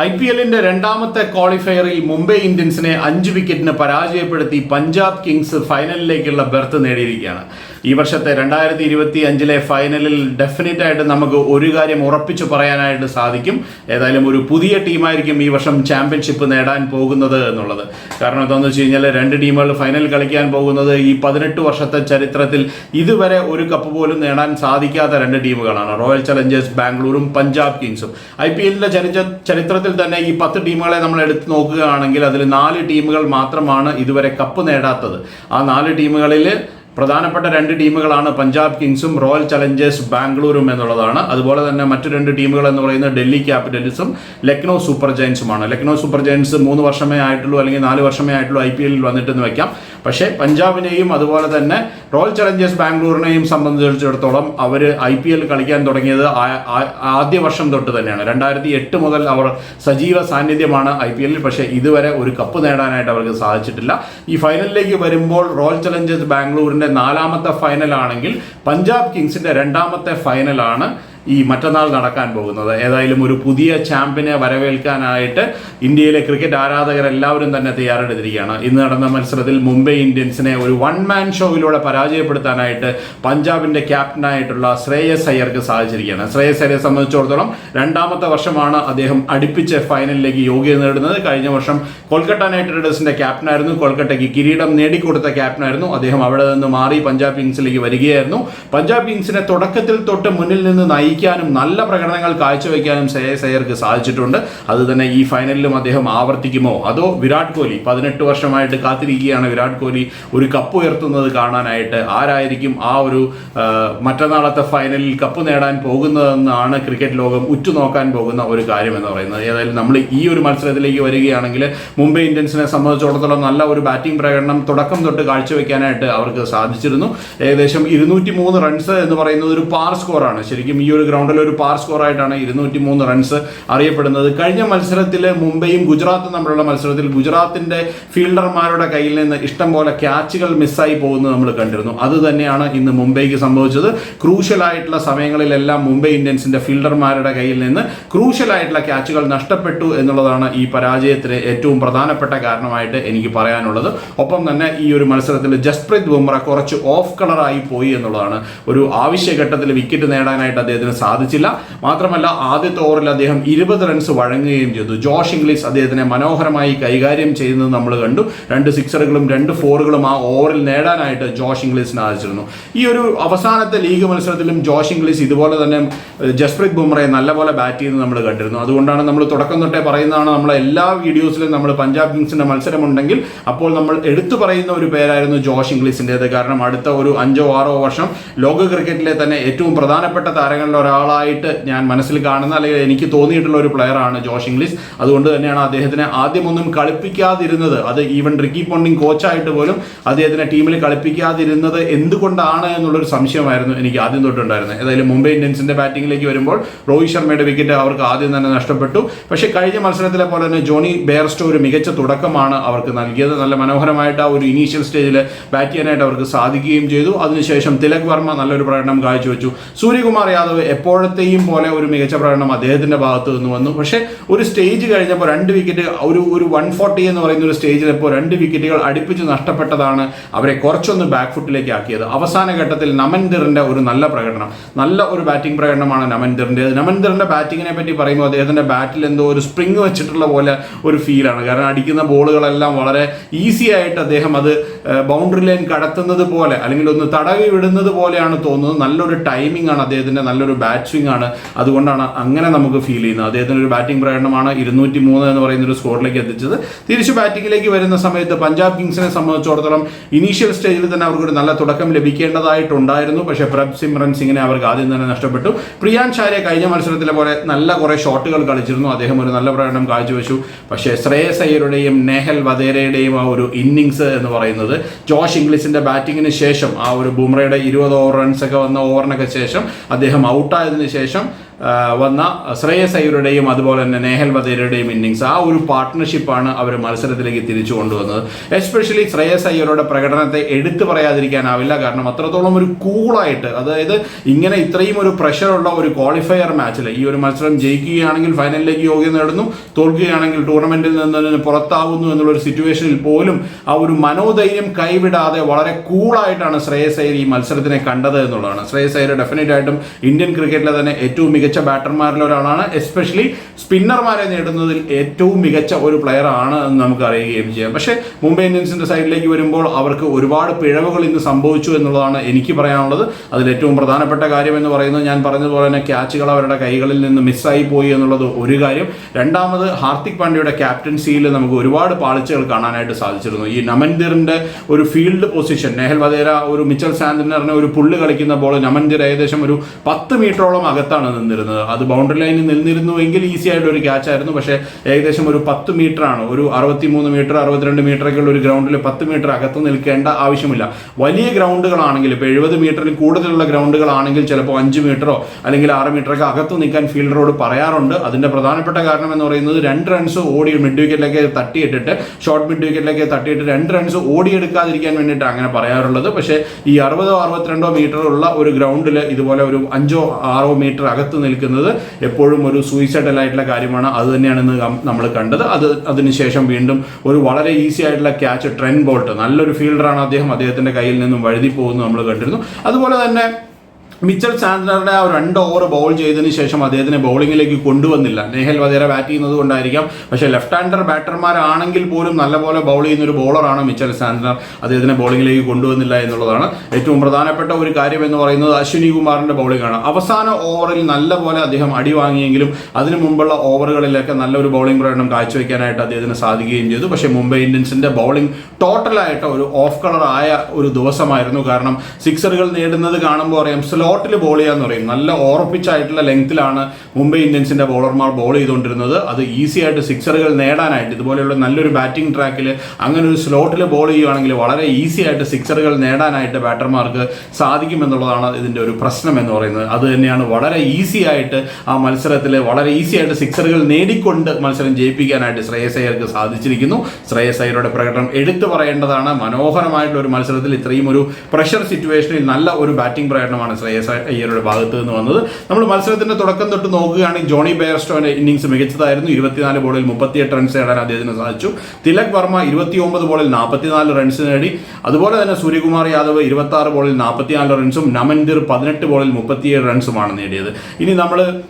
I P എല്ലിന്റെ രണ്ടാമത്തെ ക്വാളിഫയറിൽ മുംബൈ ഇന്ത്യൻസിനെ അഞ്ച് വിക്കറ്റിന് പരാജയപ്പെടുത്തി പഞ്ചാബ് കിങ്സ് ഫൈനലിലേക്കുള്ള ബെർത്ത് നേടിയിരിക്കുകയാണ്. ഈ വർഷത്തെ രണ്ടായിരത്തി ഇരുപത്തി അഞ്ചിലെ ഫൈനലിൽ ഡെഫിനറ്റ് ആയിട്ട് നമുക്ക് ഒരു കാര്യം ഉറപ്പിച്ചു പറയാനായിട്ട് സാധിക്കും. ഏതായാലും ഒരു പുതിയ ടീമായിരിക്കും ഈ വർഷം ചാമ്പ്യൻഷിപ്പ് നേടാൻ പോകുന്നത് എന്നുള്ളത്. കാരണം എന്താണെന്ന് വെച്ച് കഴിഞ്ഞാൽ രണ്ട് ടീമുകൾ ഫൈനൽ കളിക്കാൻ പോകുന്നത് ഈ പതിനെട്ട് വർഷത്തെ ചരിത്രത്തിൽ ഇതുവരെ ഒരു കപ്പ് പോലും നേടാൻ സാധിക്കാത്ത രണ്ട് ടീമുകളാണ്. റോയൽ ചലഞ്ചേഴ്സ് ബാംഗ്ലൂരും പഞ്ചാബ് കിങ്സും ഐ പി എല്ലിന്റെ ചരിത്രത്തിൽ തന്നെ ഈ പത്ത് ടീമുകളെ നമ്മൾ എടുത്ത് നോക്കുകയാണെങ്കിൽ അതിൽ നാല് ടീമുകൾ മാത്രമാണ് ഇതുവരെ കപ്പ് നേടാത്തത്. ആ നാല് ടീമുകളിൽ പ്രധാനപ്പെട്ട രണ്ട് ടീമുകളാണ് പഞ്ചാബ് കിങ്സും റോയൽ ചലഞ്ചേഴ്സ് ബാംഗ്ലൂരും എന്നുള്ളതാണ്. അതുപോലെ തന്നെ മറ്റു രണ്ട് ടീമുകൾ എന്ന് പറയുന്നത് ഡൽഹി ക്യാപിറ്റൽസും ലക്നൗ സൂപ്പർ ജയൻസുമാണ്. ലക്നൗ സൂപ്പർ ജയൻസ് മൂന്ന് വർഷമേ ആയിട്ടുള്ളൂ അല്ലെങ്കിൽ നാല് വർഷമേ ആയിട്ടുള്ളൂ ഐ പി എല്ലിൽ വന്നിട്ടെന്ന് വെക്കാം. പക്ഷേ പഞ്ചാബിനെയും അതുപോലെ തന്നെ റോയൽ ചലഞ്ചേഴ്സ് ബാംഗ്ലൂരിനെയും സംബന്ധിച്ചിടത്തോളം അവർ ഐ പി എൽ കളിക്കാൻ തുടങ്ങിയത് ആദ്യ വർഷം തൊട്ട് തന്നെയാണ്. രണ്ടായിരത്തി എട്ട് മുതൽ അവർ സജീവ സാന്നിധ്യമാണ് ഐ പി എല്ലിൽ പക്ഷേ ഇതുവരെ ഒരു കപ്പ് നേടാനായിട്ട് അവർക്ക് സാധിച്ചിട്ടില്ല. ഈ ഫൈനലിലേക്ക് വരുമ്പോൾ റോയൽ ചലഞ്ചേഴ്സ് ബാംഗ്ലൂരിന്റെ നാലാമത്തെ ഫൈനലാണെങ്കിൽ പഞ്ചാബ് കിങ്സിന്റെ രണ്ടാമത്തെ ഫൈനലാണ് ഈ മറ്റന്നാൾ നടക്കാൻ പോകുന്നത്. ഏതായാലും ഒരു പുതിയ ചാമ്പ്യനെ വരവേൽക്കാനായിട്ട് ഇന്ത്യയിലെ ക്രിക്കറ്റ് ആരാധകരെല്ലാവരും തന്നെ തയ്യാറെടുത്തിരിക്കുകയാണ്. ഇന്ന് നടന്ന മത്സരത്തിൽ മുംബൈ ഇന്ത്യൻസിനെ ഒരു വൺ മാൻ ഷോയിലൂടെ പരാജയപ്പെടുത്താനായിട്ട് പഞ്ചാബിന്റെ ക്യാപ്റ്റനായിട്ടുള്ള ശ്രേയസ് അയ്യർക്ക് സാധിച്ചിരിക്കുകയാണ്. ശ്രേയസ് അയ്യരെ സംബന്ധിച്ചിടത്തോളം രണ്ടാമത്തെ വർഷമാണ് അദ്ദേഹം അടുപ്പിച്ച് ഫൈനലിലേക്ക് യോഗ്യത നേടുന്നത്. കഴിഞ്ഞ വർഷം കൊൽക്കത്ത നൈറ്റ് റൈഡേഴ്സിന്റെ ക്യാപ്റ്റനായിരുന്നു കൊൽക്കട്ടയ്ക്ക് കിരീടം നേടിക്കൊടുത്ത ക്യാപ്റ്റനായിരുന്നു അദ്ദേഹം അവിടെ നിന്ന് മാറി പഞ്ചാബ് കിങ്സിലേക്ക് വരികയായിരുന്നു. പഞ്ചാബ് കിങ്സിനെ തുടക്കത്തിൽ തൊട്ട് മുന്നിൽ നിന്ന് നയിക്കാനും നല്ല പ്രകടനങ്ങൾ കാഴ്ചവെക്കാനും ശ്രേയസ് അയ്യർക്ക് സാധിച്ചിട്ടുണ്ട്. അത് തന്നെ ഈ ഫൈനലിലും അദ്ദേഹം ആവർത്തിക്കുമോ? അതോ വിരാട് കോഹ്ലി? പതിനെട്ട് വർഷമായിട്ട് കാത്തിരിക്കുകയാണ് വിരാട് കോഹ്ലി. ഒരു കപ്പ് ഉയർത്തുന്നത് കാണാനായിട്ട് ആരായിരിക്കും ആ ഒരു മറ്റന്നാളത്തെ ഫൈനലിൽ കപ്പ് നേടാൻ പോകുന്നതെന്നാണ് ക്രിക്കറ്റ് ലോകം ഉറ്റുനോക്കാൻ പോകുന്ന ഒരു കാര്യം എന്ന് പറയുന്നത്. ഏതായാലും നമ്മൾ ഈ ഒരു മത്സരത്തിലേക്ക് വരികയാണെങ്കിൽ മുംബൈ ഇന്ത്യൻസിനെ സംബന്ധിച്ചിടത്തോളം നല്ല ഒരു ബാറ്റിംഗ് പ്രകടനം തുടക്കം തൊട്ട് കാഴ്ചവെക്കാനായിട്ട് അവർക്ക് സാധിച്ചിരുന്നു. ഏകദേശം ഇരുന്നൂറ്റി റൺസ് എന്ന് പറയുന്നത് ഒരു പാർ സ്കോറാണ് ശരിക്കും ഈ ഒരു ഗ്രൗണ്ടിൽ ഒരു പാർ സ്കോറായിട്ടാണ് ഇരുന്നൂറ്റി മൂന്ന് റൺസ് അറിയപ്പെടുന്നത്. കഴിഞ്ഞ മത്സരത്തിൽ മുംബൈയും ഗുജറാത്തും തമ്മിലുള്ള മത്സരത്തിൽ ഗുജറാത്തിന്റെ ഫീൽഡർമാരുടെ കയ്യിൽ നിന്ന് ഇഷ്ടം പോലെ ക്യാച്ചുകൾ മിസ്സായി പോകുന്നത് നമ്മൾ കണ്ടിരുന്നു. അത് തന്നെയാണ് ഇന്ന് മുംബൈക്ക് സംഭവിച്ചത്. ക്രൂഷ്യലായിട്ടുള്ള സമയങ്ങളിലെല്ലാം മുംബൈ ഇന്ത്യൻസിന്റെ ഫീൽഡർമാരുടെ കയ്യിൽ നിന്ന് ക്രൂഷ്യലായിട്ടുള്ള ക്യാച്ചുകൾ നഷ്ടപ്പെട്ടു എന്നുള്ളതാണ് ഈ പരാജയത്തിന് ഏറ്റവും പ്രധാനപ്പെട്ട കാരണമായിട്ട് എനിക്ക് പറയാനുള്ളത്. ഒപ്പം തന്നെ ഈ ഒരു മത്സരത്തിൽ ജസ്പ്രീത് ബുംറ കുറച്ച് ഓഫ് കളറായി പോയി എന്നുള്ളതാണ്. ഒരു ആവശ്യഘട്ടത്തിൽ വിക്കറ്റ് നേടാനായിട്ട് അദ്ദേഹത്തിന് സാധിച്ചില്ല. മാത്രമല്ല ആദ്യത്തെ ഓവറിൽ അദ്ദേഹം ഇരുപത് റൺസ് വഴങ്ങുകയും ചെയ്തു. ജോഷ് ഇംഗ്ലീഷ് അദ്ദേഹത്തിനെ മനോഹരമായി കൈകാര്യം ചെയ്യുന്നത് നമ്മൾ കണ്ടു. രണ്ട് സിക്സറുകളും രണ്ട് ഫോറുകളും ആ ഓവറിൽ നേടാനായിട്ട് ജോഷ് ഇംഗ്ലീഷിന് സാധിച്ചിരുന്നു ഈ ഒരു അവസാനത്തെ ലീഗ് മത്സരത്തിലും ജോഷ് ഇംഗ്ലീഷ് ഇതുപോലെ തന്നെ ജസ്പ്രീത് ബുംറയെ നല്ലപോലെ ബാറ്റ് ചെയ്യുന്നത് നമ്മൾ കണ്ടിരുന്നു. അതുകൊണ്ടാണ് നമ്മൾ തുടക്കം തൊട്ടേ പറയുന്നതാണ് നമ്മളെ എല്ലാ വീഡിയോസിലും നമ്മൾ പഞ്ചാബ് കിങ്സിന്റെ മത്സരമുണ്ടെങ്കിൽ അപ്പോൾ നമ്മൾ എടുത്തു പറയുന്ന ഒരു പേരായിരുന്നു ജോഷ് ഇംഗ്ലീഷിന്റെത് കാരണം അടുത്ത ഒരു അഞ്ചോ ആറോ വർഷം ലോക ക്രിക്കറ്റിലെ തന്നെ ഏറ്റവും പ്രധാനപ്പെട്ട താരങ്ങളിൽ ഒരാളായിട്ട് ഞാൻ മനസ്സിൽ കാണുന്ന അല്ലെങ്കിൽ എനിക്ക് തോന്നിയിട്ടുള്ള ഒരു പ്ലെയറാണ് ജോഷ് ഇംഗ്ലീഷ്. അതുകൊണ്ട് തന്നെയാണ് അദ്ദേഹത്തിനെ ആദ്യമൊന്നും കളിപ്പിക്കാതിരുന്നത്. അത് ഈവൻ റിക്കി പോണ്ടിങ് കോച്ചായിട്ട് പോലും അദ്ദേഹത്തിനെ ടീമിൽ കളിപ്പിക്കാതിരുന്നത് എന്തുകൊണ്ടാണ് എന്നുള്ളൊരു സംശയമായിരുന്നു എനിക്ക് ആദ്യം തൊട്ടുണ്ടായിരുന്നത്. ഏതായാലും മുംബൈ ഇന്ത്യൻസിന്റെ ബാറ്റിംഗിലേക്ക് വരുമ്പോൾ രോഹിത് ശർമ്മയുടെ വിക്കറ്റ് അവർക്ക് ആദ്യം തന്നെ നഷ്ടപ്പെട്ടു. പക്ഷേ കഴിഞ്ഞ മത്സരത്തിലെ പോലെ തന്നെ ജോണി ബെയർസ്റ്റോ ഒരു മികച്ച തുടക്കമാണ് അവർക്ക് നൽകിയത്. നല്ല മനോഹരമായിട്ട് ആ ഒരു ഇനീഷ്യൽ സ്റ്റേജിൽ ബാറ്റ് ചെയ്യാനായിട്ട് അവർക്ക് സാധിക്കുകയും ചെയ്തു. അതിനുശേഷം തിലക് വർമ്മ നല്ലൊരു പ്രകടനം കാഴ്ചവെച്ചു. സൂര്യകുമാർ യാദവ് എപ്പോഴത്തെയും പോലെ ഒരു മികച്ച പ്രകടനം അദ്ദേഹത്തിന്റെ ഭാഗത്ത് നിന്ന് വന്നു. പക്ഷേ ഒരു സ്റ്റേജ് കഴിഞ്ഞപ്പോൾ രണ്ട് വിക്കറ്റ് ഒരു ഒരു വൺ ഫോർട്ടി എന്ന് പറയുന്ന ഒരു സ്റ്റേജിൽ ഇപ്പോൾ രണ്ട് വിക്കറ്റുകൾ അടുപ്പിച്ച് നഷ്ടപ്പെട്ടതാണ് അവരെ കുറച്ചൊന്ന് ബാക്ക് ഫുട്ടിലേക്ക് ആക്കിയത്. അവസാന ഘട്ടത്തിൽ നമൻദിറിന്റെ ഒരു നല്ല പ്രകടനം. നല്ല ഒരു ബാറ്റിംഗ് പ്രകടനമാണ് നമൻദിറിന്റെ നമൻദിറിന്റെ ബാറ്റിങ്ങിനെ പറ്റി പറയുമ്പോൾ അദ്ദേഹത്തിന്റെ ബാറ്റിൽ എന്തോ ഒരു സ്പ്രിങ് വെച്ചിട്ടുള്ള പോലെ ഒരു ഫീലാണ് കാരണം അടിക്കുന്ന ബോളുകളെല്ലാം വളരെ ഈസി ആയിട്ട് അദ്ദേഹം അത് ബൗണ്ടറി ലൈൻ കടത്തുന്നത് പോലെ അല്ലെങ്കിൽ ഒന്ന് തടവി വിടുന്നത് പോലെയാണ് തോന്നുന്നത്. നല്ലൊരു ടൈമിംഗ് ആണ് അദ്ദേഹത്തിന്റെ നല്ലൊരു ബാറ്റിംഗ് ആണ്. അതുകൊണ്ടാണ് അങ്ങനെ നമുക്ക് ഫീൽ ചെയ്യുന്നത്. അദ്ദേഹത്തിന് ഒരു ബാറ്റിംഗ് പ്രകടനമാണ് ഇരുന്നൂറ്റി മൂന്ന് എന്ന് പറയുന്ന ഒരു സ്കോറിലേക്ക് എത്തിച്ചത്. തിരിച്ച് ബാറ്റിംഗിലേക്ക് വരുന്ന സമയത്ത് പഞ്ചാബ് കിങ്സിനെ സംബന്ധിച്ചിടത്തോളം ഇനീഷ്യൽ സ്റ്റേജിൽ തന്നെ അവർക്കൊരു നല്ല തുടക്കം ലഭിക്കേണ്ടതായിട്ടുണ്ടായിരുന്നു. പക്ഷേ പ്രബ് സിമ്രൻ സിംഗിനെ അവർക്ക് ആദ്യം തന്നെ നഷ്ടപ്പെട്ടു. പ്രിയാൻ ഷാരെ കഴിഞ്ഞ മത്സരത്തിലെ പോലെ നല്ല കുറേ ഷോട്ടുകൾ കളിച്ചിരുന്നു. അദ്ദേഹം ഒരു നല്ല പ്രകടനം കാഴ്ചവെച്ചു. പക്ഷേ ശ്രേയസ് അയ്യരുടെയും നെഹൽ വധേരയുടെയും ആ ഒരു ഇന്നിങ്സ് എന്ന് പറയുന്നത് ജോഷ് ഇംഗ്ലീഷിന്റെ ബാറ്റിങ്ങിന് ശേഷം ആ ഒരു ബുംറയുടെ ഇരുപത് ഓവർ റൺസ് ഒക്കെ വന്ന ഓവറിനൊക്കെ ശേഷം അദ്ദേഹം ഔട്ടായതിനു ശേഷം വന്ന ശ്രേയസ് അയ്യരുടെയും അതുപോലെ തന്നെ നേഹൽ വധേരയുടെയും ഇന്നിങ്സ് ആ ഒരു പാർട്ട്ണർഷിപ്പാണ് അവർ മത്സരത്തിലേക്ക് തിരിച്ചു കൊണ്ടുവന്നത്. എസ്പെഷ്യലി ശ്രേയസ് അയ്യരുടെ പ്രകടനത്തെ എടുത്തു പറയാതിരിക്കാനാവില്ല. കാരണം അത്രത്തോളം ഒരു കൂളായിട്ട് അതായത് ഇങ്ങനെ ഇത്രയും ഒരു പ്രഷറുള്ള ഒരു ക്വാളിഫയർ മാച്ചിൽ ഈ ഒരു മത്സരം ജയിക്കുകയാണെങ്കിൽ ഫൈനലിലേക്ക് യോഗ്യത നേടുന്നു തോൽക്കുകയാണെങ്കിൽ ടൂർണമെന്റിൽ നിന്ന് പുറത്താവുന്നു എന്നുള്ള ഒരു സിറ്റുവേഷനിൽ പോലും ആ ഒരു മനോധൈര്യം കൈവിടാതെ വളരെ കൂളായിട്ടാണ് ശ്രേയസ് അയ്യർ ഈ മത്സരത്തിനെ കണ്ടത് എന്നുള്ളതാണ്. ശ്രേയസ് അയ്യർ ഡെഫിനറ്റ് ആയിട്ടും ഇന്ത്യൻ ക്രിക്കറ്റിലെ തന്നെ ഏറ്റവും മികച്ച ബാറ്റർമാരിൽ ഒരാളാണ്. എസ്പെഷ്യലി സ്പിന്നർമാരെ നേടുന്നതിൽ ഏറ്റവും മികച്ച ഒരു പ്ലെയർ ആണ് എന്ന് നമുക്ക് അറിയുകയും ചെയ്യാം. പക്ഷേ മുംബൈ ഇന്ത്യൻസിന്റെ സൈഡിലേക്ക് വരുമ്പോൾ അവർക്ക് ഒരുപാട് പിഴവുകൾ ഇന്ന് സംഭവിച്ചു എന്നുള്ളതാണ് എനിക്ക് പറയാനുള്ളത്. അതിൽ ഏറ്റവും പ്രധാനപ്പെട്ട കാര്യം എന്ന് പറയുന്നത് ഞാൻ പറഞ്ഞതുപോലെ തന്നെ ക്യാച്ചുകൾ അവരുടെ കൈകളിൽ നിന്ന് മിസ്സായി പോയി എന്നുള്ളത് ഒരു കാര്യം. രണ്ടാമത് ഹാർദിക് പാണ്ഡ്യയുടെ ക്യാപ്റ്റൻസിയിൽ നമുക്ക് ഒരുപാട് പാളിച്ചകൾ കാണാനായിട്ട് സാധിച്ചിരുന്നു. ഈ നമൻദിറിന്റെ ഒരു ഫീൽഡ് പൊസിഷൻ നെഹൽ വധേര ഒരു മിച്ചൽ സാന്തിനറിനെ ഒരു പുള്ളി കളിക്കുന്ന ബോൾ നമൻദിർ ഏകദേശം ഒരു പത്ത് മീറ്ററോളം അകത്താണ് നിന്നിരുന്നത്. അത് ബൗണ്ടറി ലൈനിൽ നിന്നിരുന്നുവെങ്കിൽ ഈസി ആയിട്ട് ഒരു ക്യാച്ച് ആയിരുന്നു. പക്ഷേ ഏകദേശം ഒരു പത്ത് മീറ്റർ ആണ്. ഒരു അറുപത്തി മൂന്ന് മീറ്റർ അറുപത്തിരണ്ട് മീറ്റർ ഒക്കെ ഉള്ള ഒരു ഗ്രൗണ്ടിൽ പത്ത് മീറ്റർ അകത്ത് നിൽക്കേണ്ട ആവശ്യമില്ല. വലിയ ഗ്രൗണ്ടുകളാണെങ്കിൽ ഇപ്പോൾ എഴുപത് മീറ്ററിൽ കൂടുതലുള്ള ഗ്രൗണ്ടുകളാണെങ്കിൽ ചിലപ്പോൾ അഞ്ച് മീറ്ററോ അല്ലെങ്കിൽ ആറ് മീറ്ററൊക്കെ അകത്ത് നിൽക്കാൻ ഫീൽഡറോട് പറയാറുണ്ട്. അതിന്റെ പ്രധാനപ്പെട്ട കാരണം എന്ന് പറയുന്നത് രണ്ട് റൺസ് ഓടി മിഡ് വിക്കറ്റിലേക്ക് തട്ടിയിട്ടിട്ട് ഷോർട്ട് മിഡ് വിക്കറ്റിലേക്ക് തട്ടിയിട്ട് രണ്ട് റൺസ് ഓടിയെടുക്കാതിരിക്കാൻ വേണ്ടിയിട്ട് അങ്ങനെ പറയാറുള്ളത്. പക്ഷേ ഈ അറുപതോ അറുപത്തിരണ്ടോ മീറ്റർ ഉള്ള ഒരു ഗ്രൗണ്ടിൽ ഇതുപോലെ ഒരു അഞ്ചോ ആറോ മീറ്റർ അകത്ത് നിൽക്കുന്നത് എപ്പോഴും ഒരു സൂയിസൈഡൽ ആയിട്ടുള്ള കാര്യമാണ്. അത് തന്നെയാണ് ഇന്ന് നമ്മൾ കണ്ടത്. അത് അതിനുശേഷം വീണ്ടും ഒരു വളരെ ഈസി ആയിട്ടുള്ള ക്യാച്ച് ട്രെൻ ബോൾട്ട് നല്ലൊരു ഫീൽഡറാണ് അദ്ദേഹം. അദ്ദേഹത്തിന്റെ കയ്യിൽ നിന്നും വഴുതി പോകുന്നത് നമ്മൾ കണ്ടിരുന്നു. അതുപോലെ തന്നെ മിച്ചൽ സാന്റ്ലറുടെ ആ രണ്ട് ഓവർ ബോൾ ചെയ്തതിന് ശേഷം അദ്ദേഹത്തിനെ ബൗളിങ്ങിലേക്ക് കൊണ്ടുവന്നില്ല. നെഹൽ വധേര ബാറ്റ് ചെയ്യുന്നത് കൊണ്ടായിരിക്കാം. പക്ഷേ ലെഫ്റ്റ് ഹാൻഡർ ബാറ്റർമാരാണെങ്കിൽ പോലും നല്ലപോലെ ബൗൾ ചെയ്യുന്ന ഒരു ബോളറാണ് മിച്ചൽ സാന്റ്ലർ അദ്ദേഹത്തിനെ ബൗളിങ്ങിലേക്ക് കൊണ്ടുവന്നില്ല എന്നുള്ളതാണ് ഏറ്റവും പ്രധാനപ്പെട്ട ഒരു കാര്യം എന്ന് പറയുന്നത് അശ്വിനി കുമാറിന്റെ ആണ്. അവസാന ഓവറിൽ നല്ലപോലെ അദ്ദേഹം അടി വാങ്ങിയെങ്കിലും അതിനു മുമ്പുള്ള ഓവറുകളിലൊക്കെ നല്ലൊരു ബൗളിംഗ് പ്രകടനം കാഴ്ചവെക്കാനായിട്ട് അദ്ദേഹത്തിന് സാധിക്കുകയും ചെയ്തു. പക്ഷേ മുംബൈ ഇന്ത്യൻസിന്റെ ബൗളിംഗ് ടോട്ടലായിട്ട് ഒരു ഓഫ് കളർ ആയ ഒരു ദിവസമായിരുന്നു. കാരണം സിക്സറുകൾ നേടുന്നത് കാണുമ്പോൾ അറിയാം സ്ലോട്ടിൽ ബോൾ ചെയ്യാന്ന് പറയും. നല്ല ഓർപ്പിച്ചായിട്ടുള്ള ലെങ്ത്തിലാണ് മുംബൈ ഇന്ത്യൻസിന്റെ ബോളർമാർ ബോൾ ചെയ്തുകൊണ്ടിരുന്നത്. അത് ഈസി ആയിട്ട് സിക്സറുകൾ നേടാനായിട്ട് ഇതുപോലെയുള്ള നല്ലൊരു ബാറ്റിംഗ് ട്രാക്കിൽ അങ്ങനെ ഒരു സ്ലോട്ടിൽ ബോൾ ചെയ്യുകയാണെങ്കിൽ വളരെ ഈസി ആയിട്ട് സിക്സറുകൾ നേടാനായിട്ട് ബാറ്റർമാർക്ക് സാധിക്കുമെന്നുള്ളതാണ് ഇതിന്റെ ഒരു പ്രശ്നം എന്ന് പറയുന്നത്. അത് തന്നെയാണ് വളരെ ഈസി ആയിട്ട് ആ മത്സരത്തിൽ വളരെ ഈസി ആയിട്ട് സിക്സറുകൾ നേടിക്കൊണ്ട് മത്സരം ജയിപ്പിക്കാനായിട്ട് ശ്രേയസ് അയ്യർക്ക് സാധിച്ചിരിക്കുന്നു. ശ്രേയസ് അയ്യരുടെ പ്രകടനം എടുത്തു പറയേണ്ടതാണ്. മനോഹരമായിട്ടുള്ള ഒരു മത്സരത്തിൽ ഇത്രയും ഒരു പ്രഷർ സിറ്റുവേഷനിൽ നല്ല ഒരു ബാറ്റിംഗ് പ്രകടനമാണ് ശ്രേയസ് അയ്യരുടെ ഭാഗത്ത് നിന്ന് വന്നത്. നമ്മൾ മത്സരത്തിന്റെ തുടക്കം തൊട്ട് നോക്കുകയാണെങ്കിൽ ജോണി ബെയർസ്റ്റോന്റെ ഇന്നിംഗ്സ് മികച്ചതായിരുന്നു. ഇരുപത്തിനാല് ബോളിൽ മുപ്പത്തിയെട്ട് റൺസ് നേടാൻ അദ്ദേഹത്തിന് സാധിച്ചു. തിലക് വർമ്മ ഇരുപത്തി ഒമ്പത് ബോളിൽ നാൽപ്പത്തിനാല് റൺസ് നേടി. അതുപോലെ തന്നെ സൂര്യകുമാർ യാദവ് ഇരുപത്തി ആറ് ബോളിൽ നാൽപ്പത്തിനാല് റൺസും നമൻദിർ പതിനെട്ട് ബോളിൽ മുപ്പത്തിയേഴ് റൺസുമാണ് നേടിയത്. ഇനി നമ്മൾ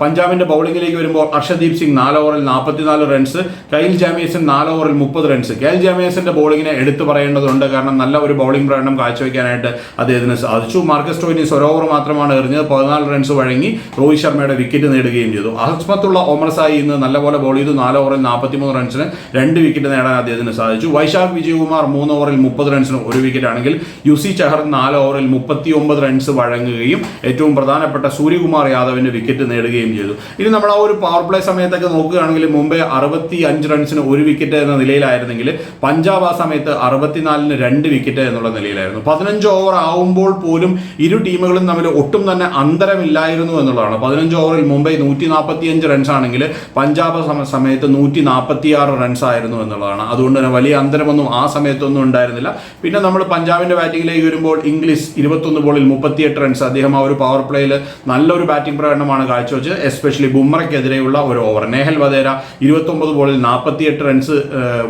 പഞ്ചാബിന്റെ ബൗളിംഗിലേക്ക് വരുമ്പോൾ അർഷദീപ് സിംഗ് നാല് ഓവറിൽ നാൽപ്പത്തിനാല് റൺസ് കൈൽ ജാമേസൺ നാല് ഓവറിൽ മുപ്പത് റൺസ് കൈൽ ജാമേസന്റെ ബോളിങ്ങിനെ എടുത്തു പറയേണ്ടതുണ്ട്. കാരണം നല്ല ഒരു ബൗളിംഗ് പ്രകടനം കാഴ്ചവെക്കാനായിട്ട് അദ്ദേഹത്തിന് സാധിച്ചു. മാർക്കസ് ടോയിനിസ് ഒരു ഓവർ മാത്രമാണ് എറിഞ്ഞത്. പതിനാല് റൺസ് വഴങ്ങി രോഹിത് ശർമ്മയുടെ വിക്കറ്റ് നേടുകയും ചെയ്തു. അഹസ്മത്തുള്ള ഒമർ സായി ഇന്ന് നല്ലപോലെ ബോൾ ചെയ്തു. നാല് ഓവറിൽ നാൽപ്പത്തിമൂന്ന് റൺസിന് രണ്ട് വിക്കറ്റ് നേടാൻ അദ്ദേഹത്തിന് സാധിച്ചു. വൈശാഖ് വിജയകുമാർ മൂന്ന് ഓവറിൽ മുപ്പത് റൺസിന് ഒരു വിക്കറ്റ് ആണെങ്കിൽ യുസി ചഹർ നാല് ഓവറിൽ മുപ്പത്തി ഒമ്പത് റൺസ് വഴങ്ങുകയും ഏറ്റവും പ്രധാനപ്പെട്ട സൂര്യകുമാർ യാദവിന്റെ വിക്കറ്റ് നേടുകയും ചെയ്തു. ഇനി നമ്മൾ ആ ഒരു പവർ പ്ലേ സമയത്തൊക്കെ നോക്കുകയാണെങ്കിൽ മുംബൈ അറുപത്തി അഞ്ച് റൺസിന് ഒരു വിക്കറ്റ് എന്ന നിലയിലായിരുന്നെങ്കിൽ പഞ്ചാബ് ആ സമയത്ത് അറുപത്തിനാലിന് രണ്ട് വിക്കറ്റ് എന്നുള്ള നിലയിലായിരുന്നു. പതിനഞ്ച് ഓവർ ആവുമ്പോൾ പോലും ഇരു ടീമുകളും തമ്മിൽ ഒട്ടും തന്നെ അന്തരമില്ലായിരുന്നു എന്നുള്ളതാണ്. പതിനഞ്ച് ഓവറിൽ മുംബൈ നൂറ്റി നാൽപ്പത്തി അഞ്ച് റൺസ് ആണെങ്കിൽ പഞ്ചാബ് സമ- സമയത്ത് നൂറ്റി നാൽപ്പത്തി ആറ് റൺസ് ആയിരുന്നു എന്നുള്ളതാണ്. അതുകൊണ്ട് തന്നെ വലിയ അന്തരമൊന്നും ആ സമയത്തൊന്നും ഉണ്ടായിരുന്നില്ല. പിന്നെ നമ്മൾ പഞ്ചാബിന്റെ ബാറ്റിംഗിലേക്ക് വരുമ്പോൾ ഇംഗ്ലീഷ് ഇരുപത്തൊന്ന് ബോളിൽ മുപ്പത്തിയെട്ട് റൺസ് അദ്ദേഹം ആ ഒരു പവർ പ്ലേയിൽ നല്ലൊരു ബാറ്റിംഗ് പ്രകടനമാണ് കാഴ്ചവെച്ച് എസ്പെഷ്യലി ബുംറയ്ക്കെതിരെയുള്ള ഒരു ഓവർ നേഹൽ വധേര ഇരുപത്തൊമ്പത് ബോളിൽ നാൽപ്പത്തിയെട്ട് റൺസ്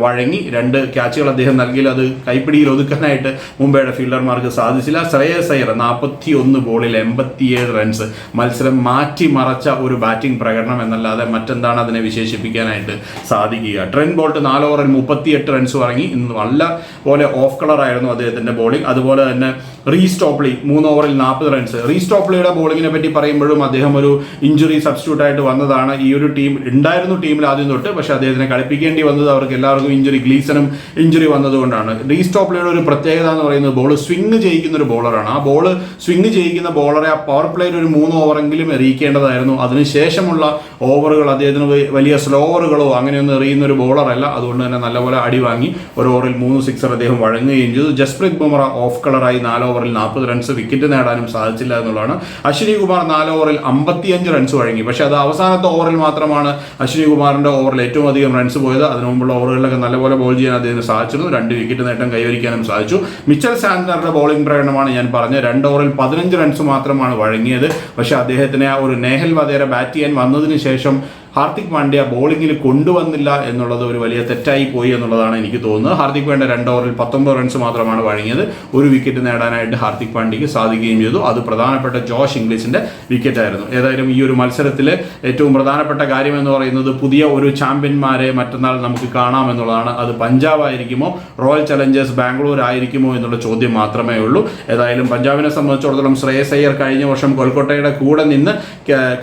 വഴങ്ങി രണ്ട് ക്യാച്ചുകൾ അദ്ദേഹം നൽകിയാൽ അത് കൈപ്പിടിയിൽ ഒതുക്കാനായിട്ട് മുംബൈയുടെ ഫീൽഡർമാർക്ക് സാധിച്ചില്ല. ശ്രേയസ് അയ്യർ നാൽപ്പത്തി ഒന്ന് ബോളിൽ എൺപത്തിയേഴ് റൺസ് മത്സരം മാറ്റി മറച്ച ഒരു ബാറ്റിംഗ് പ്രകടനം എന്നല്ലാതെ മറ്റെന്താണ് അതിനെ വിശേഷിപ്പിക്കാനായിട്ട് സാധിക്കുക? ട്രെൻ ബോൾട്ട് നാല് ഓവറിൽ മുപ്പത്തിയെട്ട് റൺസ് വഴങ്ങി ഇന്ന് നല്ല പോലെ ഓഫ് കളർ ആയിരുന്നു അദ്ദേഹത്തിന്റെ ബോളിംഗ് അതുപോലെ തന്നെ റീസ്റ്റോപ്ലി മൂന്ന് ഓവറിൽ നാൽപ്പത് റൺസ് റീസ്റ്റോപ്ലിയുടെ ബോളിങ്ങിനെ പറ്റി പറയുമ്പോഴും അദ്ദേഹം ഒരു ഇഞ്ചുറി സബ്സ്റ്റിറ്റ്യൂട്ട് ആയിട്ട് വന്നതാണ്. ഈ ഒരു ടീം ഉണ്ടായിരുന്നു ടീമിൽ ആദ്യം തൊട്ട് പക്ഷേ അദ്ദേഹത്തിനെ കളിപ്പിക്കേണ്ടി വന്നത് അവർക്ക് എല്ലാവർക്കും ഇഞ്ചുറി ഗ്ലീസനും ഇഞ്ചുറി വന്നതുകൊണ്ടാണ്. റീസ്റ്റോപ്ലിയുടെ ഒരു പ്രത്യേകത എന്ന് പറയുന്നത് ബോൾ സ്വിങ് ചെയ്യിക്കുന്ന ഒരു ബോളറാണ് ആ ബോൾ സ്വിങ് ജയിക്കുന്ന ബോളറെ ആ പവർ പ്ലേയിൽ ഒരു മൂന്ന് ഓവറെങ്കിലും എറിയിക്കേണ്ടതായിരുന്നു. അതിനുശേഷമുള്ള ഓവറുകൾ അദ്ദേഹത്തിന് വലിയ സ്ലോവറുകളോ അങ്ങനെയൊന്നും എറിയുന്ന ഒരു ബോളറല്ല അതുകൊണ്ട് തന്നെ നല്ലപോലെ അടി വാങ്ങി ഒരു ഓവറിൽ മൂന്ന് സിക്സർ അദ്ദേഹം വഴങ്ങുകയും ചെയ്തു. ജസ്പ്രീത് ബുംറ ഓഫ് കളറായി നാല് ഓവറിൽ നാൽപ്പത് റൺസ് വിക്കറ്റ് നേടാനും സാധിച്ചില്ല എന്നുള്ളതാണ്. അശ്വിനി കുമാർ നാല് ഓവറിൽ അമ്പത്തിയഞ്ച് റൺസ് വഴങ്ങി. പക്ഷേ അത് അവസാനത്തെ ഓവറിൽ മാത്രമാണ് അശ്വിനി കുമാറിന്റെ ഓവറിൽ ഏറ്റവും അധികം റൺസ് പോയത്. അതിനു മുമ്പുള്ള ഓവറുകളിലൊക്കെ നല്ലപോലെ ബോൾ ചെയ്യാൻ അദ്ദേഹത്തിന് സാധിച്ചിരുന്നു. രണ്ട് വിക്കറ്റ് നേട്ടം കൈവരിക്കാനും സാധിച്ചു. മിച്ചൽ സാന്റ്നറുടെ ബോളിംഗ് പ്രകടനമാണ് ഞാൻ പറഞ്ഞത്. രണ്ട് ഓവറിൽ പതിനഞ്ച് റൺസ് മാത്രമാണ് വഴങ്ങിയത്. പക്ഷേ അദ്ദേഹത്തിന് ആ ഒരു നേഹൽ വധേര ബാറ്റ് ചെയ്യാൻ വന്നതിന് ശേഷം ശേഷം ഹാർദിക് പാണ്ഡ്യ ബോളിംഗിൽ കൊണ്ടുവന്നില്ല എന്നുള്ളത് ഒരു വലിയ തെറ്റായി പോയി എന്നുള്ളതാണ് എനിക്ക് തോന്നുന്നത്. ഹാർദിക് പാണ്ഡ്യ രണ്ട് ഓവറിൽ പത്തൊമ്പത് റൺസ് മാത്രമാണ് വഴങ്ങിയത്. ഒരു വിക്കറ്റ് നേടാനായിട്ട് ഹാർദിക് പാണ്ഡ്യയ്ക്ക് സാധിക്കുകയും ചെയ്തു. അത് പ്രധാനപ്പെട്ട ജോഷ് ഇംഗ്ലീഷിന്റെ വിക്കറ്റായിരുന്നു ഏതായാലും ഈ ഒരു മത്സരത്തിൽ ഏറ്റവും പ്രധാനപ്പെട്ട കാര്യം എന്ന് പറയുന്നത് പുതിയ ഒരു ചാമ്പ്യന്മാരെ മറ്റന്നാൾ നമുക്ക് കാണാം എന്നുള്ളതാണ്. അത് പഞ്ചാബ് ആയിരിക്കുമോ റോയൽ ചലഞ്ചേഴ്സ് ബാംഗ്ലൂർ ആയിരിക്കുമോ എന്നുള്ള ചോദ്യം മാത്രമേ ഉള്ളൂ. ഏതായാലും പഞ്ചാബിനെ സംബന്ധിച്ചിടത്തോളം ശ്രേയസ് അയ്യർ കഴിഞ്ഞ വർഷം കൊൽക്കത്തയുടെ കൂടെ നിന്ന്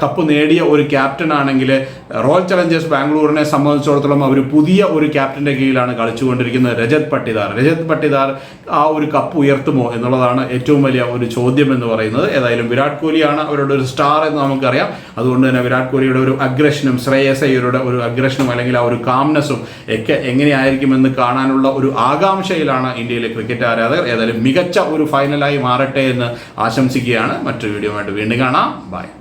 കപ്പ് നേടിയ ഒരു ക്യാപ്റ്റൻ ആണെങ്കിൽ റോയൽ ചലഞ്ചേഴ്സ് ബാംഗ്ലൂരിനെ സംബന്ധിച്ചിടത്തോളം അവർ പുതിയ ഒരു ക്യാപ്റ്റന്റെ കീഴിലാണ് കളിച്ചുകൊണ്ടിരിക്കുന്നത് രജത് പട്ടിദാർ. രജത് പട്ടിദാർ ആ ഒരു കപ്പ് ഉയർത്തുമോ എന്നുള്ളതാണ് ഏറ്റവും വലിയ ഒരു ചോദ്യം എന്ന് പറയുന്നത്. ഏതായാലും വിരാട് കോഹ്ലിയാണ് അവരുടെ ഒരു സ്റ്റാർ എന്ന് നമുക്കറിയാം. അതുകൊണ്ട് തന്നെ വിരാട് കോഹ്ലിയുടെ ഒരു അഗ്രഷനും ശ്രേയസ് അയ്യരുടെ ഒരു അഗ്രഷനും അല്ലെങ്കിൽ ആ ഒരു കാംനെസ്സും ഒക്കെ എങ്ങനെയായിരിക്കുമെന്ന് കാണാനുള്ള ഒരു ആകാംക്ഷയിലാണ് ഇന്ത്യയിലെ ക്രിക്കറ്റ് ആരാധകർ. ഏതായാലും മികച്ച ഒരു ഫൈനലായി മാറട്ടെ എന്ന് ആശംസിക്കുകയാണ്. മറ്റൊരു വീഡിയോ ആയിട്ട് വീണ്ടും കാണാം. ബൈ